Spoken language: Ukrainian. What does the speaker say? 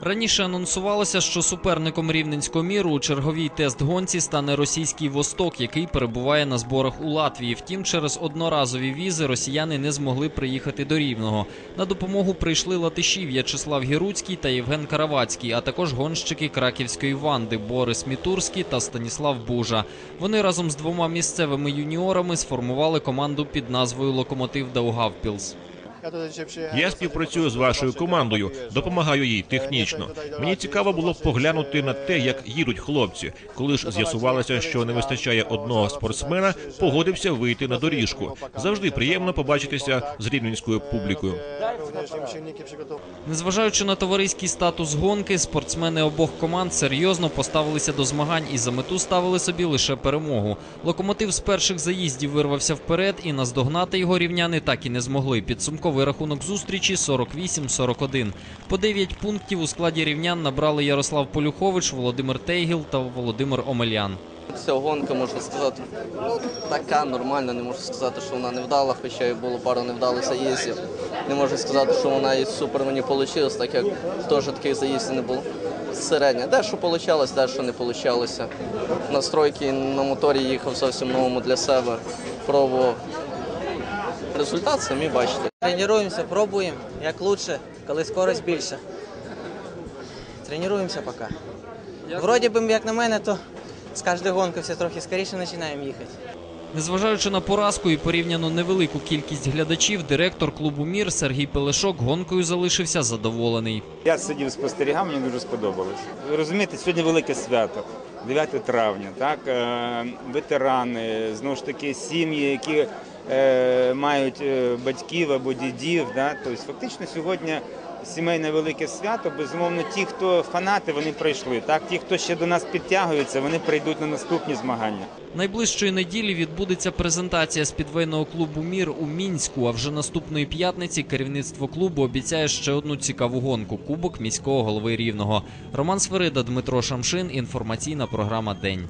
Раніше анонсувалося, що суперником рівненського міру у черговій тест-гонці стане російський Восток, який перебуває на зборах у Латвії. Втім, через одноразові візи росіяни не змогли приїхати до Рівного. На допомогу прийшли латиші В'ячеслав Гіруцький та Євген Каравацький, а також гонщики краківської ванди Борис Мітурський та Станіслав Бужа. Вони разом з двома місцевими юніорами сформували команду під назвою Локомотив Даугавпілс. Я співпрацюю з вашою командою, допомагаю їй технічно. Мені цікаво було б поглянути на те, як їдуть хлопці. Коли ж з'ясувалося, що не вистачає одного спортсмена, погодився вийти на доріжку. Завжди приємно побачитися з рівненською публікою. Незважаючи на товариський статус гонки, спортсмени обох команд серйозно поставилися до змагань і за мету ставили собі лише перемогу. Локомотив з перших заїздів вирвався вперед, і наздогнати його рівняни так і не змогли. Підсумковий рахунок зустрічі 48-41. По 9 пунктів у складі рівнян набрали Ярослав Полюхович, Володимир Тейгіл та Володимир Омельян. Ця гонка, можна сказати, така нормальна, не можу сказати, що вона невдала, хоча і було пару невдалих заїздів. Не можу сказати, що вона і супер мені вийшла, так як теж таких заїздів не було. Середня. Дещо вийшло, дещо не вийшло. Настройки на моторі їхав зовсім новому для себе. Пробував. Результат самі бачите. Тренуємося, пробуємо, як краще, коли скорость більша. Тренуємося поки. Вроді би, як на мене, то з кожної гонки все трохи скоріше починаємо їхати. Незважаючи на поразку і порівняно невелику кількість глядачів, директор клубу Мір Сергій Пелешок гонкою залишився задоволений. Я сидів спостерігав, мені дуже сподобалось. Ви розумієте, сьогодні велике свято, 9 травня, так? е, ветерани, знову ж таки, сім'ї, які мають е, батьків або дідів. Да? Тобто, фактично сьогодні сімейне велике свято. Безумовно, ті, хто фанати, вони прийшли. Так? Ті, хто ще до нас підтягуються, вони прийдуть на наступні змагання. Найближчої неділі відбудеться презентація спідвейного клубу Мір у мінську. А вже наступної п'ятниці керівництво клубу обіцяє ще одну цікаву гонку кубок міського голови рівного. Роман Сверида, Дмитро Шамшин. Інформаційна програма День.